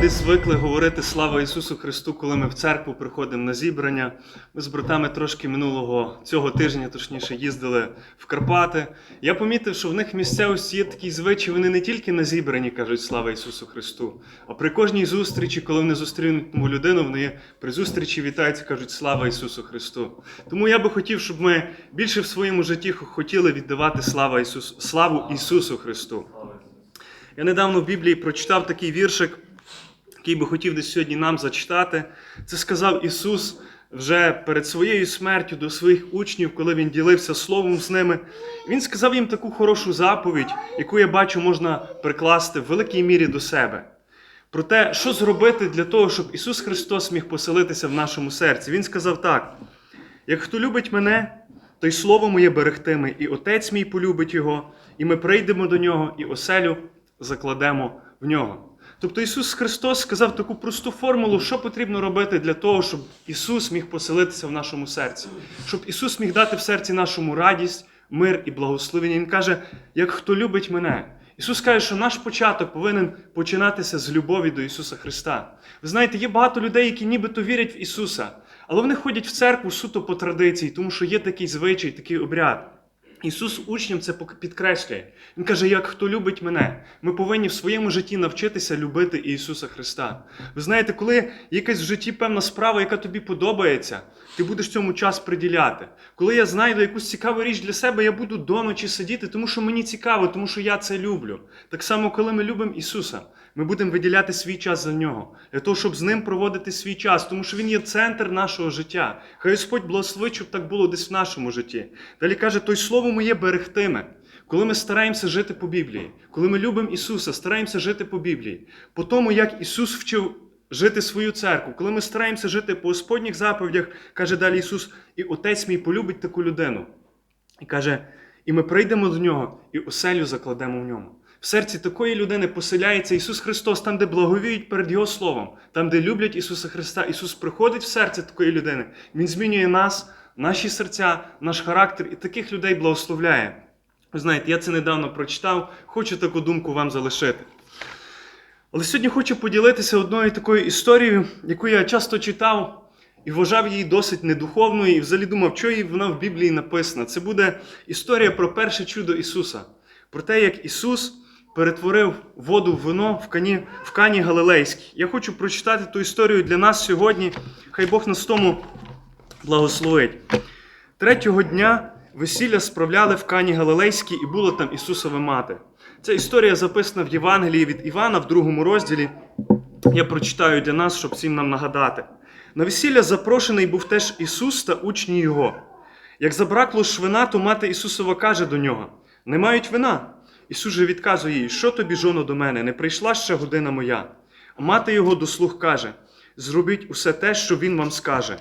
десь звикли говорити слава Ісусу Христу, коли ми в церкву приходимо на зібрання. Ми з братами трошки минулого цього тижня, точніше, їздили в Карпати. Я помітив, що в них місцевості є такий звичай, вони не тільки на зібранні кажуть слава Ісусу Христу, а при кожній зустрічі, коли вони зустрінуть нову людину, вони при зустрічі вітаються, кажуть слава Ісусу Христу. Тому я би хотів, щоб ми більше в своєму житті хотіли віддавати слава Ісусу, славу Ісусу Христу. Я недавно в Біблії прочитав такий віршик, який би хотів десь сьогодні нам зачитати. Це сказав Ісус вже перед своєю смертю до своїх учнів, коли Він ділився словом з ними. Він сказав їм таку хорошу заповідь, яку я бачу, можна прикласти в великій мірі до себе. Про те, що зробити для того, щоб Ісус Христос міг поселитися в нашому серці. Він сказав так: як хто любить мене, той слово моє берегтиме, і Отець мій полюбить його, і ми прийдемо до нього, і оселю закладемо в нього. Тобто Ісус Христос сказав таку просту формулу, що потрібно робити для того, щоб Ісус міг поселитися в нашому серці, щоб Ісус міг дати в серці нашому радість, мир і благословення. Він каже, як хто любить мене. Ісус каже, що наш початок повинен починатися з любові до Ісуса Христа. Ви знаєте, є багато людей, які нібито вірять в Ісуса, але вони ходять в церкву суто по традиції, тому що є такий звичай, такий обряд. Ісус учням це підкреслює. Він каже, як хто любить мене, ми повинні в своєму житті навчитися любити Ісуса Христа. Ви знаєте, коли якась в житті певна справа, яка тобі подобається, ти будеш цьому час приділяти. Коли я знайду якусь цікаву річ для себе, я буду до ночі сидіти, тому що мені цікаво, тому що я це люблю. Так само, коли ми любимо Ісуса, ми будемо виділяти свій час за нього, для того, щоб з ним проводити свій час, тому що Він є центр нашого життя. Хай Господь благословить, щоб так було десь в нашому житті. Далі каже, той слово моє берегтиме. Коли ми стараємося жити по Біблії, коли ми любимо Ісуса, стараємося жити по Біблії, по тому, як Ісус вчив жити свою церкву, коли ми стараємося жити по Господніх заповідях, каже далі Ісус, і Отець мій полюбить таку людину. І каже, і ми прийдемо до нього, і оселю закладемо в ньому. В серці такої людини поселяється Ісус Христос, там, де благовіють перед Його Словом, там, де люблять Ісуса Христа. Ісус приходить в серце такої людини. Він змінює нас, наші серця, наш характер і таких людей благословляє. Ви знаєте, я це недавно прочитав, хочу таку думку вам залишити. Але сьогодні хочу поділитися одною такою історією, яку я часто читав і вважав її досить недуховною, і взагалі думав, що їй вона в Біблії написана. Це буде історія про перше чудо Ісуса, про те, як Ісус перетворив воду в вино в кані, в кані Галилейській. Я хочу прочитати ту історію для нас сьогодні. Хай Бог нас тому благословить. Третього дня весілля справляли в Кані Галилейській і була там Ісусова мати. Ця історія записана в Євангелії від Івана в другому розділі. Я прочитаю для нас, щоб всім нам нагадати. На весілля запрошений був теж Ісус та учні Його. Як забракло ж вина, то мати Ісусова каже до нього: Не мають вина. Ісус же відказує їй, що тобі, жоно, до мене, не прийшла ще година моя. А мати його до слух каже: Зробіть усе те, що він вам скаже.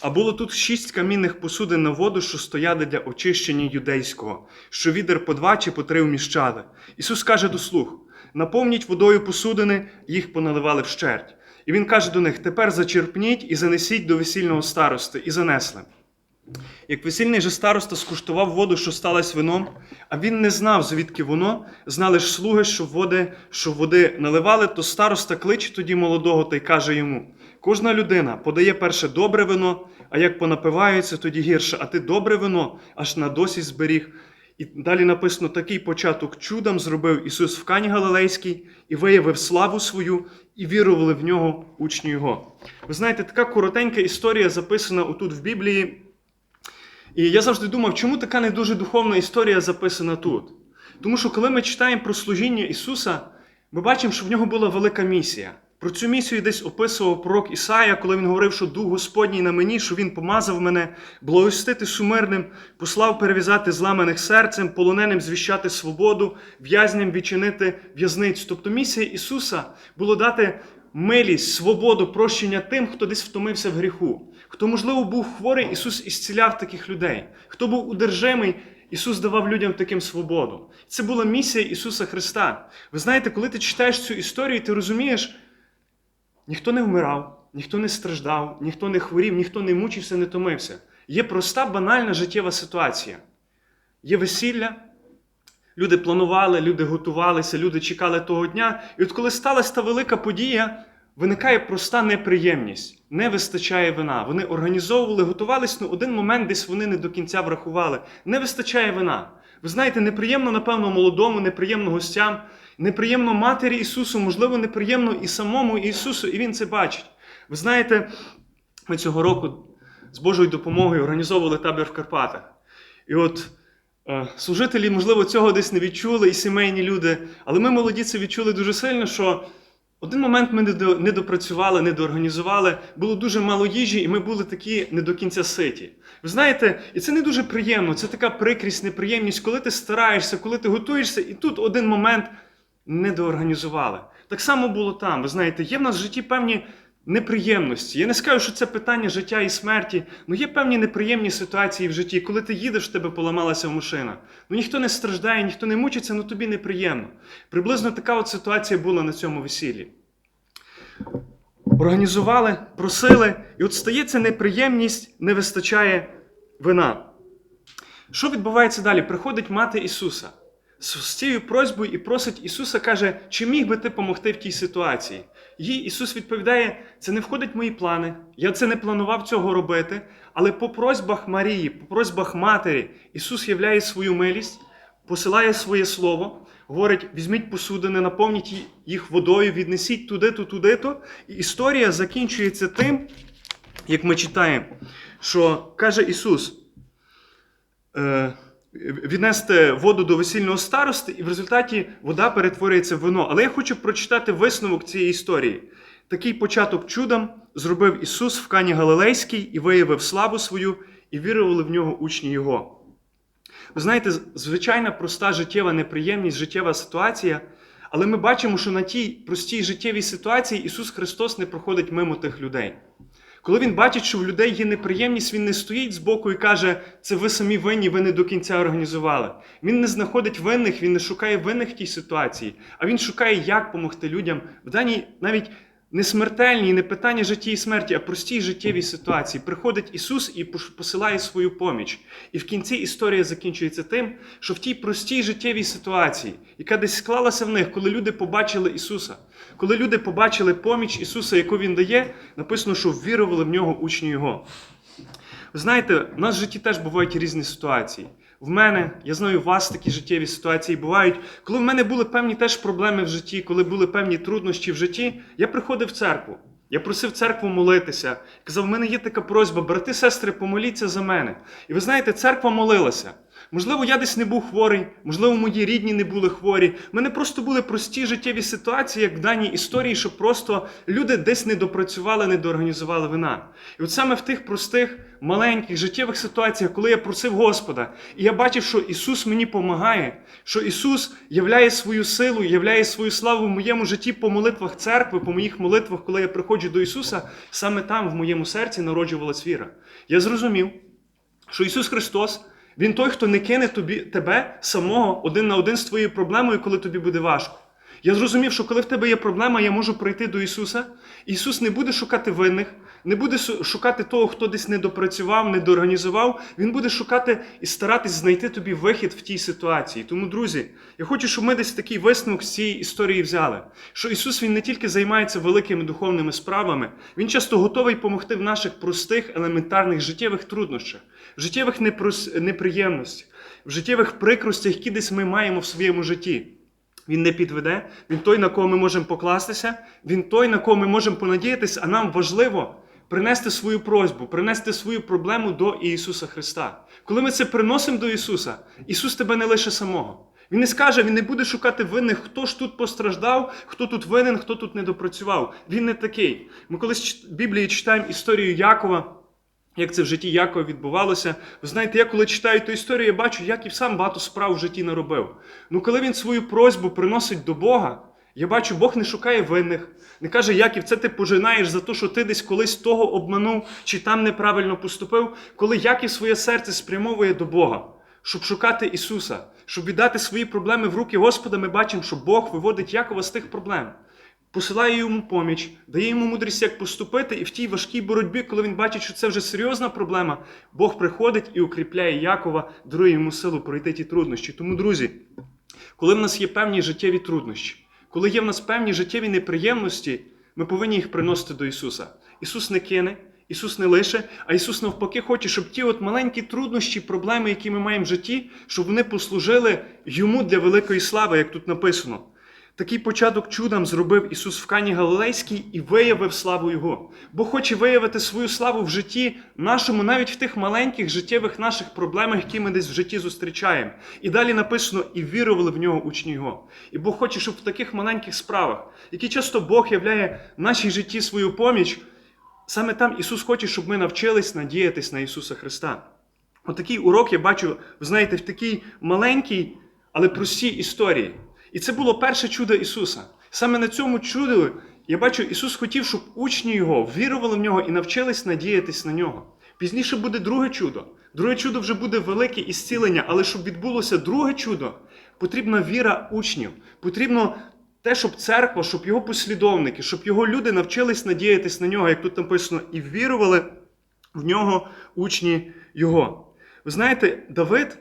А було тут шість камінних посудин на воду, що стояли для очищення юдейського, що відер по два чи по три вміщали. Ісус каже до слуг: наповніть водою посудини, їх поналивали вщерть. І він каже до них: тепер зачерпніть і занесіть до весільного старости, і занесли. Як весільний же староста скуштував воду, що сталася вином, а він не знав, звідки воно, знали ж слуги, що води, що води наливали, то староста кличе тоді молодого та й каже йому: кожна людина подає перше добре вино, а як понапиваються, тоді гірше, а ти добре вино аж на досі зберіг. І далі написано: такий початок чудом зробив Ісус в Кані Галилейській і виявив славу свою, і вірували в нього учні Його. Ви знаєте, така коротенька історія записана отут в Біблії. І я завжди думав, чому така не дуже духовна історія записана тут? Тому що коли ми читаємо про служіння Ісуса, ми бачимо, що в нього була велика місія. Про цю місію десь описував пророк Ісая, коли він говорив, що Дух Господній на мені, що Він помазав мене, благостити сумирним, послав перев'язати зламаних серцем, полоненим звіщати свободу, в'язням відчинити в'язницю. Тобто місія Ісуса було дати милість, свободу, прощення тим, хто десь втомився в гріху. Хто, можливо, був хворий, Ісус ісціляв таких людей. Хто був удержимий, Ісус давав людям таким свободу. Це була місія Ісуса Христа. Ви знаєте, коли ти читаєш цю історію, ти розумієш, ніхто не вмирав, ніхто не страждав, ніхто не хворів, ніхто не мучився, не томився. Є проста, банальна життєва ситуація. Є весілля, Люди планували, люди готувалися, люди чекали того дня. І от коли сталася та велика подія, виникає проста неприємність. Не вистачає вина. Вони організовували, готувалися, але один момент десь вони не до кінця врахували. Не вистачає вина. Ви знаєте, неприємно, напевно, молодому, неприємно гостям, неприємно матері Ісусу, можливо, неприємно і самому Ісусу, і Він це бачить. Ви знаєте, ми цього року з Божою допомогою організовували табір в Карпатах. І от служителі, можливо, цього десь не відчули, і сімейні люди, але ми, молоді, це відчули дуже сильно, що один момент ми не допрацювали, не доорганізували, було дуже мало їжі, і ми були такі не до кінця ситі. Ви знаєте, і це не дуже приємно, це така прикрість, неприємність, коли ти стараєшся, коли ти готуєшся, і тут один момент не доорганізували. Так само було там. Ви знаєте, є в нас в житті певні неприємності. Я не скажу, що це питання життя і смерті, але є певні неприємні ситуації в житті. Коли ти їдеш, в тебе поламалася машина. Ну ніхто не страждає, ніхто не мучиться, ну тобі неприємно. Приблизно така от ситуація була на цьому весіллі. Організували, просили, і от стається неприємність, не вистачає вина. Що відбувається далі? Приходить мати Ісуса з цією просьбою і просить Ісуса, каже, чи міг би ти допомогти в тій ситуації? Їй Ісус відповідає: це не входить в мої плани. Я це не планував цього робити. Але по просьбах Марії, по просьбах Матері, Ісус являє свою милість, посилає своє слово, говорить: візьміть посудини, наповніть їх водою, віднесіть туди-то, туди-то. І історія закінчується тим, як ми читаємо, що каже Ісус. Е, віднести воду до весільного старости, і в результаті вода перетворюється в вино. Але я хочу прочитати висновок цієї історії. Такий початок чудом зробив Ісус в Кані Галилейській і виявив славу свою, і вірували в нього учні Його. Ви знаєте, звичайна проста життєва неприємність, життєва ситуація, але ми бачимо, що на тій простій життєвій ситуації Ісус Христос не проходить мимо тих людей. Коли він бачить, що в людей є неприємність, він не стоїть збоку і каже, це ви самі винні, ви не до кінця організували. Він не знаходить винних, він не шукає винних в тій ситуації, а він шукає, як допомогти людям в даній навіть не смертельній, не питання житті і смерті, а простій життєвій ситуації. Приходить Ісус і посилає свою поміч. І в кінці історія закінчується тим, що в тій простій життєвій ситуації, яка десь склалася в них, коли люди побачили Ісуса, коли люди побачили поміч Ісуса, яку Він дає, написано, що ввірували в нього учні Його. Ви знаєте, в нас в житті теж бувають різні ситуації. В мене, я знаю, у вас такі життєві ситуації бувають. Коли в мене були певні теж проблеми в житті, коли були певні труднощі в житті, я приходив в церкву. Я просив церкву молитися. Казав, в мене є така просьба, брати, сестри, помоліться за мене. І ви знаєте, церква молилася. Можливо, я десь не був хворий, можливо, мої рідні не були хворі. У мене просто були прості життєві ситуації, як в даній історії, що просто люди десь не допрацювали, не доорганізували вина. І от саме в тих простих, маленьких життєвих ситуаціях, коли я просив Господа, і я бачив, що Ісус мені допомагає, що Ісус являє свою силу, являє свою славу в моєму житті по молитвах церкви, по моїх молитвах, коли я приходжу до Ісуса, саме там, в моєму серці, народжувалась віра. Я зрозумів, що Ісус Христос, Він той, хто не кине тобі, тебе самого один на один з твоєю проблемою, коли тобі буде важко. Я зрозумів, що коли в тебе є проблема, я можу прийти до Ісуса. Ісус не буде шукати винних, не буде шукати того, хто десь не допрацював, не доорганізував. Він буде шукати і старатись знайти тобі вихід в тій ситуації. Тому, друзі, я хочу, щоб ми десь такий висновок з цієї історії взяли. Що Ісус Він не тільки займається великими духовними справами, Він часто готовий допомогти в наших простих, елементарних життєвих труднощах, в життєвих неприємностях, в життєвих прикростях, які десь ми маємо в своєму житті. Він не підведе, він той, на кого ми можемо покластися, він той, на кого ми можемо понадіятися, а нам важливо принести свою просьбу, принести свою проблему до Ісуса Христа. Коли ми це приносимо до Ісуса, Ісус тебе не лише самого. Він не скаже, Він не буде шукати винних, хто ж тут постраждав, хто тут винен, хто тут не допрацював. Він не такий. Ми колись в Біблії читаємо історію Якова. Як це в житті Якова відбувалося. Ви знаєте, я коли читаю ту історію, я бачу, як і сам багато справ в житті наробив. Ну, коли він свою просьбу приносить до Бога, я бачу, Бог не шукає винних, не каже, Яків, це ти пожинаєш за те, що ти десь колись того обманув чи там неправильно поступив. Коли Яків своє серце спрямовує до Бога, щоб шукати Ісуса, щоб віддати свої проблеми в руки Господа, ми бачимо, що Бог виводить Якова з тих проблем посилає йому поміч, дає йому мудрість, як поступити, і в тій важкій боротьбі, коли він бачить, що це вже серйозна проблема, Бог приходить і укріпляє Якова, дарує йому силу пройти ті труднощі. Тому, друзі, Коли в нас є певні життєві труднощі, коли є в нас певні життєві неприємності, ми повинні їх приносити до Ісуса. Ісус не кине, Ісус не лише, а Ісус навпаки хоче, щоб ті от маленькі труднощі, проблеми, які ми маємо в житті, щоб вони послужили Йому для великої слави, як тут написано. Такий початок чудом зробив Ісус в Кані Галилейській і виявив славу Його. Бо хоче виявити свою славу в житті нашому, навіть в тих маленьких життєвих наших проблемах, які ми десь в житті зустрічаємо. І далі написано, і вірували в нього учні Його. І Бог хоче, щоб в таких маленьких справах, які часто Бог являє в нашій житті свою поміч, саме там Ісус хоче, щоб ми навчились надіятись на Ісуса Христа. Отакий урок я бачу, знаєте, в такій маленькій, але простій історії. І це було перше чудо Ісуса. Саме на цьому чуду я бачу, Ісус хотів, щоб учні Його вірували в нього і навчились надіятись на нього. Пізніше буде друге чудо. Друге чудо вже буде велике ісцілення, але щоб відбулося друге чудо, потрібна віра учнів. Потрібно те, щоб церква, щоб його послідовники, щоб його люди навчились надіятись на нього, як тут написано, і вірували в нього учні Його. Ви знаєте, Давид,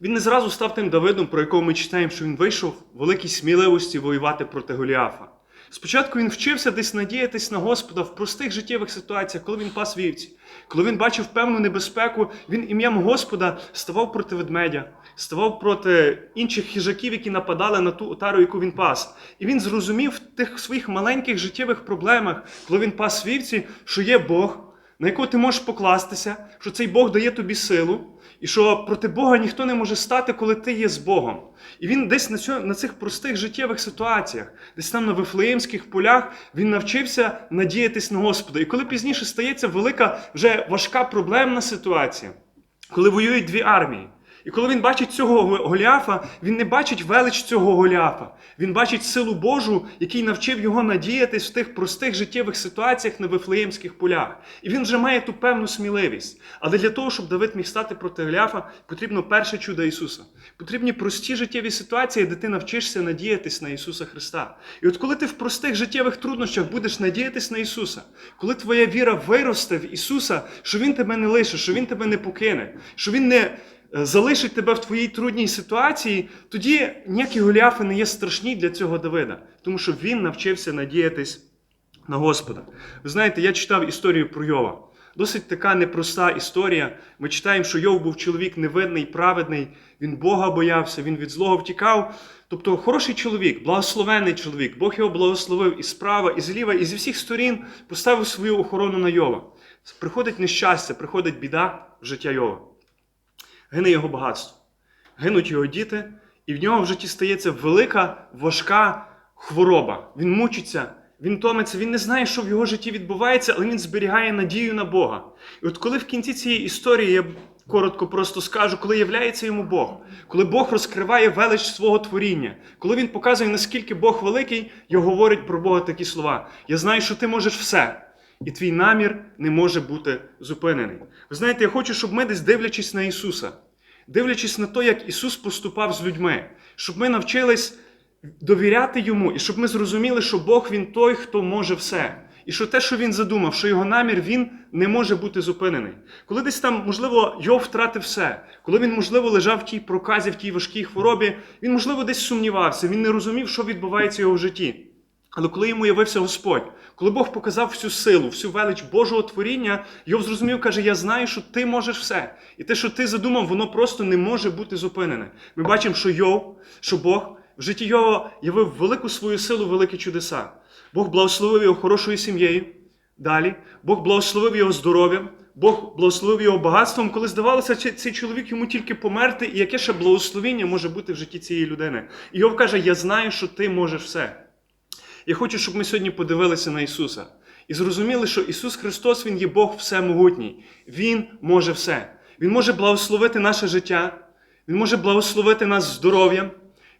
він не зразу став тим Давидом, про якого ми читаємо, що він вийшов в великій сміливості воювати проти Голіафа. Спочатку він вчився десь надіятись на Господа в простих життєвих ситуаціях, коли він пас вівці. Коли він бачив певну небезпеку, він ім'ям Господа ставав проти ведмедя, ставав проти інших хижаків, які нападали на ту отару, яку він пас. І він зрозумів в тих своїх маленьких життєвих проблемах, коли він пас вівці, що є Бог, на якого ти можеш покластися, що цей Бог дає тобі силу, і що проти Бога ніхто не може стати, коли ти є з Богом. І він десь на, цьо, на цих простих життєвих ситуаціях, десь там на Вифлеємських полях, він навчився надіятись на Господа. І коли пізніше стається велика, вже важка проблемна ситуація, коли воюють дві армії. І коли він бачить цього Голіафа, він не бачить велич цього Голіафа. Він бачить силу Божу, який навчив його надіятись в тих простих життєвих ситуаціях на Вифлеємських полях. І він вже має ту певну сміливість. Але для того, щоб Давид міг стати проти Голіафа, потрібно перше чудо Ісуса. Потрібні прості життєві ситуації, де ти навчишся надіятись на Ісуса Христа. І от коли ти в простих життєвих труднощах будеш надіятись на Ісуса, коли твоя віра виросте в Ісуса, що Він тебе не лише, що Він тебе не покине, що Він не залишить тебе в твоїй трудній ситуації, тоді ніякі Голіафи не є страшні для цього Давида, тому що він навчився надіятись на Господа. Ви знаєте, я читав історію про Йова. Досить така непроста історія. Ми читаємо, що Йов був чоловік невинний, праведний, він Бога боявся, він від злого втікав. Тобто хороший чоловік, благословений чоловік, Бог його благословив і справа, і зліва, і зі всіх сторін поставив свою охорону на Йова. Приходить нещастя, приходить біда в життя Йова гине його багатство, гинуть його діти, і в нього в житті стається велика, важка хвороба. Він мучиться, він томиться, він не знає, що в його житті відбувається, але він зберігає надію на Бога. І от коли в кінці цієї історії я коротко просто скажу, коли являється йому Бог, коли Бог розкриває велич свого творіння, коли він показує, наскільки Бог великий, і говорить про Бога такі слова: Я знаю, що ти можеш все. І твій намір не може бути зупинений. Ви знаєте, я хочу, щоб ми десь дивлячись на Ісуса, дивлячись на те, як Ісус поступав з людьми, щоб ми навчились довіряти Йому, і щоб ми зрозуміли, що Бог Він той, хто може все. І що те, що він задумав, що його намір він не може бути зупинений. Коли десь там, можливо, Йов втратив все, коли він, можливо, лежав в тій проказі, в тій важкій хворобі, він, можливо, десь сумнівався, він не розумів, що відбувається в його в житті. Але коли йому явився Господь, коли Бог показав всю силу, всю велич Божого творіння, Йов зрозумів, каже: Я знаю, що ти можеш все. І те, що ти задумав, воно просто не може бути зупинене. Ми бачимо, що Йов, що Бог в житті Йова явив велику свою силу, великі чудеса. Бог благословив його хорошою сім'єю. Далі, Бог благословив його здоров'ям, Бог благословив його багатством, коли здавалося, цей чоловік йому тільки померти, і яке ще благословіння може бути в житті цієї людини. І Йов каже: Я знаю, що ти можеш все. Я хочу, щоб ми сьогодні подивилися на Ісуса і зрозуміли, що Ісус Христос, Він є Бог всемогутній. Він може все. Він може благословити наше життя, Він може благословити нас здоров'ям,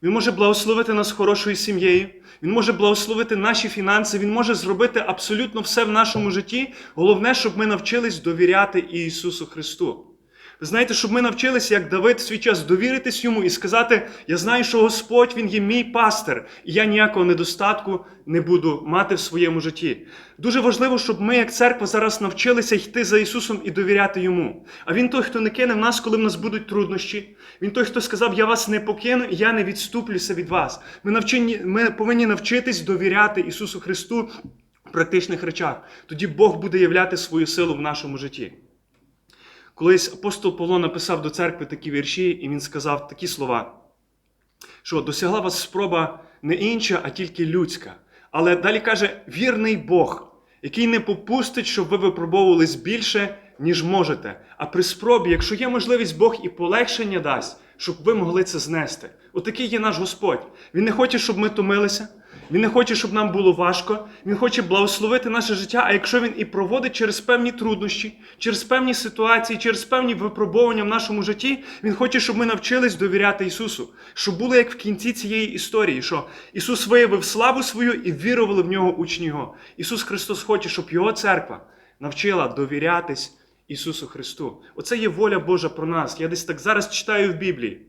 Він може благословити нас хорошою сім'єю, Він може благословити наші фінанси, Він може зробити абсолютно все в нашому житті. Головне, щоб ми навчились довіряти Ісусу Христу. Ви знаєте, щоб ми навчилися, як Давид в свій час довіритись йому і сказати: Я знаю, що Господь він є мій пастир, і я ніякого недостатку не буду мати в своєму житті. Дуже важливо, щоб ми, як церква, зараз навчилися йти за Ісусом і довіряти Йому. А Він той, хто не кине в нас, коли в нас будуть труднощі. Він той, хто сказав, я вас не покину і я не відступлюся від вас. Ми, навчені, ми повинні навчитись довіряти Ісусу Христу в практичних речах. Тоді Бог буде являти свою силу в нашому житті. Колись апостол Павло написав до церкви такі вірші, і він сказав такі слова, що досягла вас спроба не інша, а тільки людська. Але далі каже: вірний Бог, який не попустить, щоб ви випробовувались більше, ніж можете. А при спробі, якщо є можливість, Бог і полегшення дасть, щоб ви могли це знести. Отакий є наш Господь. Він не хоче, щоб ми томилися. Він не хоче, щоб нам було важко. Він хоче благословити наше життя. А якщо він і проводить через певні труднощі, через певні ситуації, через певні випробування в нашому житті, він хоче, щоб ми навчились довіряти Ісусу. Щоб було як в кінці цієї історії, що Ісус виявив славу свою і вірували в нього учні Його. Ісус Христос хоче, щоб Його церква навчила довірятись Ісусу Христу. Оце є воля Божа про нас. Я десь так зараз читаю в Біблії.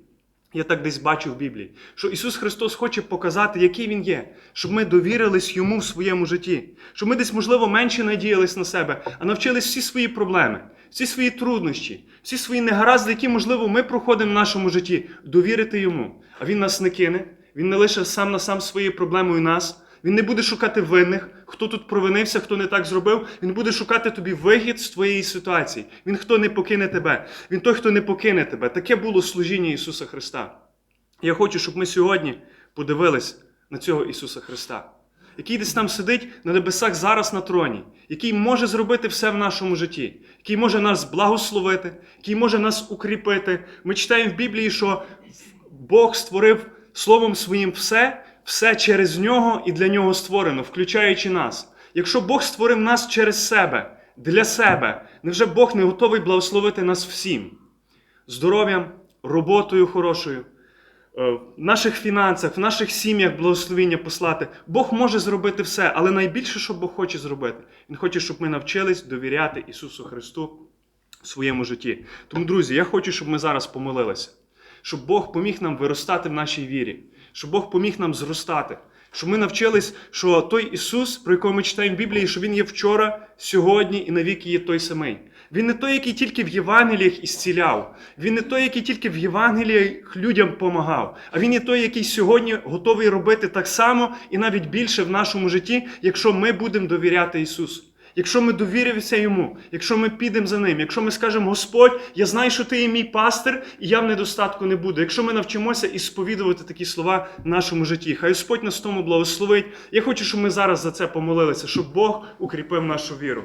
Я так десь бачу в Біблії, що Ісус Христос хоче показати, який Він є, щоб ми довірились Йому в своєму житті, щоб ми десь, можливо, менше надіялись на себе, а навчились всі свої проблеми, всі свої труднощі, всі свої негаразди, які, можливо, ми проходимо в нашому житті, довірити Йому. А Він нас не кине, Він не лише сам на сам своєю проблемою нас. Він не буде шукати винних, хто тут провинився, хто не так зробив. Він буде шукати тобі вихід з твоєї ситуації. Він хто не покине тебе. Він той, хто не покине тебе. Таке було служіння Ісуса Христа. Я хочу, щоб ми сьогодні подивились на цього Ісуса Христа, який десь там сидить на небесах зараз на троні, який може зробити все в нашому житті, який може нас благословити, який може нас укріпити. Ми читаємо в Біблії, що Бог створив Словом своїм все, все через нього і для нього створено, включаючи нас. Якщо Бог створив нас через себе, для себе, невже Бог не готовий благословити нас всім? Здоров'ям, роботою хорошою, е, в наших фінансах, в наших сім'ях благословіння послати. Бог може зробити все, але найбільше, що Бог хоче зробити, Він хоче, щоб ми навчились довіряти Ісусу Христу в своєму житті. Тому, друзі, я хочу, щоб ми зараз помолилися, щоб Бог поміг нам виростати в нашій вірі, щоб Бог поміг нам зростати. Щоб ми навчились, що той Ісус, про якого ми читаємо в Біблії, що Він є вчора, сьогодні і навіки є той самий. Він не той, який тільки в Євангеліях ісціляв. Він не той, який тільки в Євангеліях людям помагав. А він є той, який сьогодні готовий робити так само і навіть більше в нашому житті, якщо ми будемо довіряти Ісусу. Якщо ми довіримося йому, якщо ми підемо за ним, якщо ми скажемо, Господь, я знаю, що ти є мій пастир, і я в недостатку не буду. Якщо ми навчимося і сповідувати такі слова в нашому житті, хай Господь нас тому благословить. Я хочу, щоб ми зараз за це помолилися, щоб Бог укріпив нашу віру.